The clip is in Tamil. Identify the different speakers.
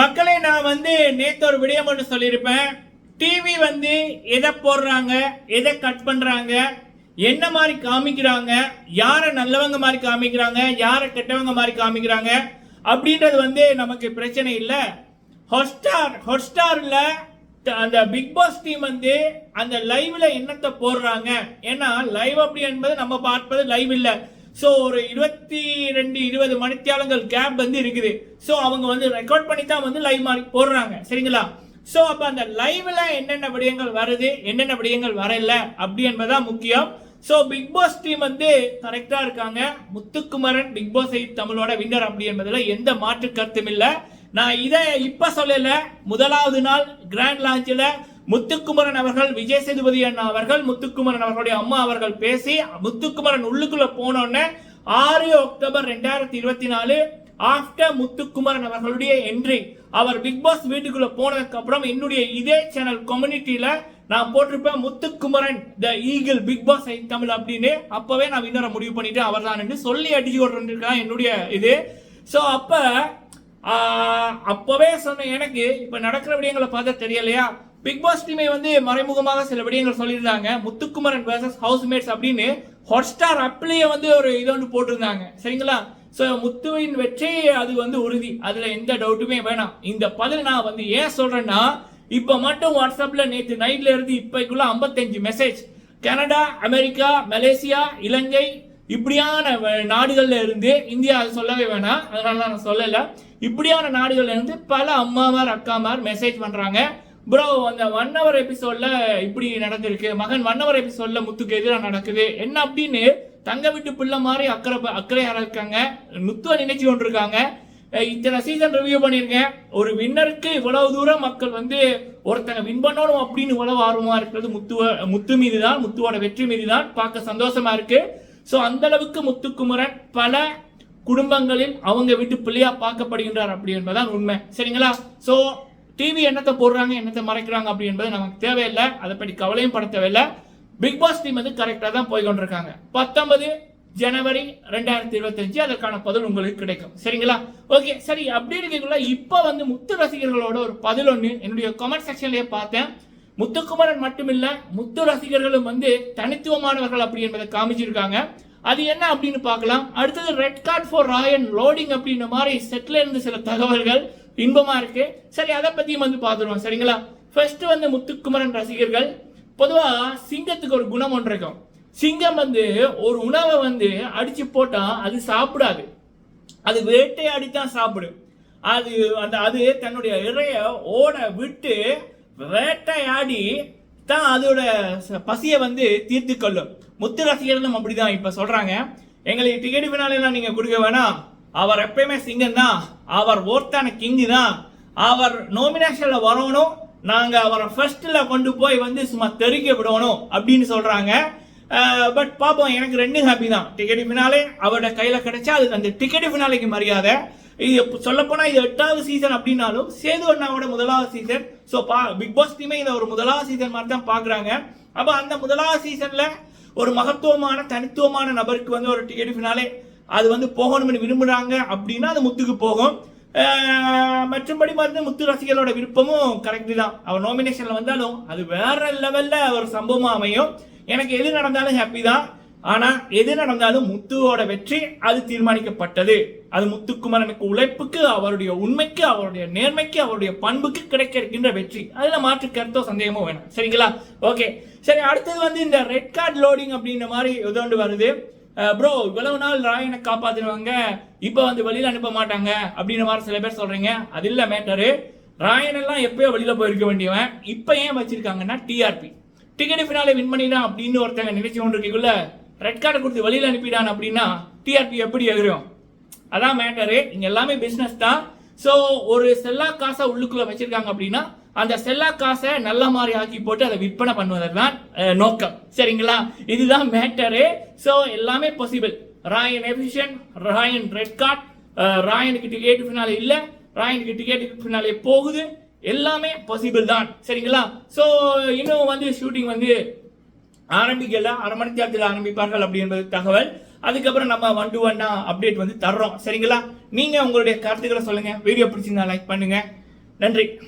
Speaker 1: மக்களை நான் வந்து நேத்து ஒரு விடயம் ஒன்று சொல்லியிருப்பேன். டிவி வந்து எதை போடுறாங்க எதை கட் பண்ணுறாங்க என்ன மாதிரி காமிக்கிறாங்க யாரை நல்லவங்க மாதிரி காமிக்கிறாங்க யாரை கெட்டவங்க மாதிரி காமிக்கிறாங்க அப்படின்றது வந்து நமக்கு பிரச்சனை இல்லை. ஹொட்ஸ்டார் ஹொட்ஸ்டாரில் அந்த பிக் பாஸ் டீம் வந்து அந்த லைவ்ல என்னத்தை போடுறாங்க? ஏன்னா லைவ் அப்படி என்பது நம்ம பார்ப்பது லைவ் இல்லை. ஸோ ஒரு இருபத்தி ரெண்டு இருபது மணித்தியாலங்கள் கேப் வந்து இருக்குது. ஸோ அவங்க வந்து ரெக்கார்ட் பண்ணி தான் வந்து லைவ் மாதிரி போடுறாங்க. சரிங்களா? ஸோ அப்போ அந்த லைவில் என்னென்ன விடயங்கள் வருது என்னென்ன விடயங்கள் வரல அப்படி என்பதுதான் முக்கியம். ஸோ பிக் பாஸ் டீம் வந்து கரெக்டாக இருக்காங்க. முத்துக்குமரன் பிக் பாஸ் தமிழோட வின்னர் அப்படி என்பதில் எந்த மாற்று கருத்தும் இல்லை. நான் இதை இப்போ சொல்லலை. முதலாவது நாள் கிராண்ட் லான்ச்சில் முத்துக்குமரன் அவர்கள் விஜய் சேதுபதி அண்ணா அவர்கள் முத்துக்குமரன் அவர்களுடைய அம்மா அவர்கள் பேசி முத்துக்குமரன் உள்ளுக்குள்ள போனோடனே ஆறு அக்டோபர் ரெண்டாயிரத்தி இருபத்தி நாலு ஆஃப்டர் முத்துக்குமரன் அவர்களுடைய என்ட்ரி அவர் பிக் பாஸ் வீட்டுக்குள்ள போனதுக்கு அப்புறம் என்னுடைய இதே சேனல் கம்யூனிட்டியில நான் போட்டிருப்பேன் Muthukumaran the eagle Bigg Boss Tamil அப்படின்னு. அப்பவே நான் வின்னரை முடிவு பண்ணிட்டு அவர் தான் சொல்லி அடிச்சு கொண்டிருக்கேன் என்னுடைய இது. ஸோ அப்ப அப்போவே சொன்ன எனக்கு இப்போ நடக்கிற விடயங்களை பார்த்தா தெரியலையா? பிக் பாஸ் டீமை வந்து மறைமுகமாக சில விடயங்கள் சொல்லியிருந்தாங்க. முத்துக்குமரன் versus ஹவுஸ்மேட்ஸ் அப்படின்னு ஹாட் ஸ்டார் அப்லேயே வந்து ஒரு இது ஒன்று போட்டிருந்தாங்க. சரிங்களா? ஸோ முத்துவின் வெற்றி அது வந்து உறுதி. அதில் எந்த டவுட்டுமே வேணாம். இந்த பதில் நான் வந்து ஏன் சொல்கிறேன்னா இப்போ மட்டும் வாட்ஸ்அப்பில் நேற்று நைட்டில் இருந்து இப்போக்குள்ள ஐம்பத்தஞ்சு message Canada America Malaysia Ilangai இப்படியான வ- இருந்து இந்தியா அது சொல்லவே வேணாம். அதனால நான் சொல்லலை. இப்படியான நாடுகள்ல இருந்து பல அம்மாமார் அக்காமார் மெசேஜ் பண்ணுறாங்க ப்ரோ அந்த ஒன் ஹவர் எபிசோட்ல இப்படி நடந்திருக்கு. மகன் ஒன் ஹவர் எபிசோட்ல முத்துக்கு எதிராக நடக்குது. என்ன அப்படின்னு தங்க விட்டு பிள்ளை மாதிரி அக்கறை அக்கறையாக இருக்காங்க. முத்துவை நினைச்சு கொண்டிருக்காங்க. இருக்காங்க இத்தனை சீசன் ரிவ்யூ பண்ணியிருக்கேன் ஒரு வின்னருக்கு இவ்வளவு தூரம் மக்கள் வந்து ஒருத்தங்க வின் பண்ணணும் அப்படின்னு இவ்வளவு ஆர்வமாக இருக்கிறது முத்துவ முத்து மீது தான் முத்துவோட வெற்றி மீது தான் பார்க்க சந்தோஷமா இருக்குது ஸோ அந்த அளவுக்கு முத்துக்குமரன் பல குடும்பங்களில் அவங்க வீட்டு பிள்ளையா பார்க்கப்படுகின்றார் அப்படி என்பதுதான் உண்மை. சரிங்களா? ஸோ டிவி என்னத்தை போடுறாங்க என்னத்தை மறைக்கிறாங்க அப்படி என்பது நமக்கு தேவையில்லை. அதை பற்றி கவலையும் பட தேவையில்லை. பிக் பாஸ் டீம் வந்து கரெக்டாக தான் போய் கொண்டிருக்காங்க. பத்தொன்பது ஜனவரி ரெண்டாயிரத்தி இருபத்தஞ்சு அதற்கான பதில் உங்களுக்கு கிடைக்கும். சரிங்களா? ஓகே சரி அப்படி இருக்கக்குள்ள இப்போ வந்து முத்து ரசிகர்களோட ஒரு பதில் ஒன்று என்னுடைய கமெண்ட் செக்ஷன்லேயே பார்த்தேன். முத்துக்குமரன் மட்டுமில்ல முத்து ரசிகர்களும் வந்து தனித்துவமானவர்கள் அப்படி என்பதை காமிச்சிருக்காங்க. அது என்ன அப்படின்னு பார்க்கலாம். அடுத்தது red card for Rayan loading அப்படின்ற மாதிரி செட்ல இருந்து சில தகவல்கள் இன்பமா இருக்கு. சரி அதை பத்தியும் வந்து பார்த்துருவோம். சரிங்களா? ஃபர்ஸ்ட் வந்து முத்துக்குமரன் ரசிகர்கள். பொதுவாக சிங்கத்துக்கு ஒரு குணம் ஒன்று இருக்கும். சிங்கம் வந்து ஒரு உணவை வந்து அடிச்சு போட்டா அது சாப்பிடாது. அது வேட்டையாடி தான் சாப்பிடும். அது அந்த அது தன்னுடைய இறைய ஓட விட்டு வேட்டையாடி தான் அதோட பசியை வந்து தீர்த்து கொள்ளும். முத்து ரசிகர்களும் அப்படிதான் இப்ப சொல்றாங்க. எங்களுக்கு டிக்கெட் பின்னாலாம் நீங்க கொடுக்க வேணாம். அவர் எப்பயுமே சிங்கம் தான். அவர் ஓர்த்தான கிங்கு தான். அவர் நோமினேஷன்ல வரணும். நாங்க அவரை ஃபர்ஸ்ட்ல கொண்டு போய் வந்து சும்மா தெறிக்க விடணும் அப்படின்னு சொல்றாங்க. பட் பாப்போம் எனக்கு ரெண்டும் ஹாப்பி தான். டிக்கெட் பின்னாலே அவரோட கையில கிடைச்சா அதுக்கு அந்த டிக்கெட் ஃபினாலேக்கு மரியாதை. இது சொல்ல சொல்லப்போனால் இது எட்டாவது சீசன் அப்படின்னாலும் சேது அண்ணாவோட முதலாவது சீசன் ஸோ பா பிக் பாஸ் டீமே இதை ஒரு முதலாவது சீசன் மாதிரி தான் பார்க்குறாங்க அப்போ அந்த முதலாவது சீசனில் ஒரு மகத்துவமான தனித்துவமான நபருக்கு வந்து ஒரு டிக்கெட் ஃபினாலே அது வந்து போகணும்னு விரும்புகிறாங்க அப்படின்னா அது முத்துக்கு போகும். மற்றபடி வந்து முத்து ரசிகர்களோட விருப்பமும் கரெக்டு தான். அவர் நாமினேஷனில் வந்தாலும் அது வேற லெவலில் ஒரு சம்பவமாக அமையும். எனக்கு எது நடந்தாலும் ஹாப்பி தான். ஆனா எது நடந்தாலும் முத்துவோட வெற்றி அது தீர்மானிக்கப்பட்டது. அது முத்துக்குமரனுக்கு உழைப்புக்கு அவருடைய உண்மைக்கு அவருடைய நேர்மைக்கு அவருடைய பண்புக்கு கிடைக்க இருக்கின்ற வெற்றி. அதுல மாற்று கருத்தோ சந்தேகமோ வேணும். சரிங்களா? ஓகே. சரி அடுத்தது வந்து இந்த ரெட் கார்டு லோடிங் அப்படின்ற மாதிரி ஏதோண்டு வருது. ப்ரோ இவ்வளவு நாள் ராயனை காப்பாத்திடுவாங்க. இப்போ வந்து வெளியில அனுப்ப மாட்டாங்க அப்படின்ற மாதிரி சில பேர் சொல்றீங்க. அது இல்ல மேட்டரு ராயன் எல்லாம் எப்பயோ வெளியில போயிருக்க வேண்டியவன். இப்போ ஏன் வச்சிருக்காங்கன்னா டிஆர்பி டிக்கெட் ஃபினாலே வின் பண்ணிடான் அப்படின்னு ஒருத்தங்க நினைச்சு கொண்டிருக்கக்குள்ள ரெட் கார்டு கொடுத்து வெளியில் அனுப்பிடான் அப்படின்னா டிஆர்பி எப்படி எகிரும் அதான் மேட்டரு இங்கே எல்லாமே பிஸ்னஸ் தான். ஸோ ஒரு செல்லா காசை உள்ளுக்குள்ளே வச்சிருக்காங்க அப்படின்னா அந்த செல்லா காசை நல்ல மாதிரி ஆக்கி போட்டு அதை விற்பனை பண்ணுவதற்கு தான் நோக்கம். சரிங்களா? இதுதான் மேட்டரு ஸோ எல்லாமே possible Rayan efficient Rayan red card ராயனுக்கு டிக்கெட் ஃபினாலே இல்லை. ராயனுக்கு டிக்கெட் பின்னாலே போகுது. எல்லாமே பாசிபிள் தான். சரிங்களா? ஸோ இன்னும் வந்து ஷூட்டிங் வந்து ஆரம்பிக்கல. அரை மணி நேரத்தில் ஆரம்பிப்பார்கள் அப்படி என்பது தகவல். அதுக்கப்புறம் நம்ம ஒன் டு ஒன்னா அப்டேட் வந்து தர்றோம். சரிங்களா? நீங்க உங்களுடைய கருத்துக்களை சொல்லுங்க. வீடியோ பிடிச்சிருந்தா லைக் பண்ணுங்க. நன்றி.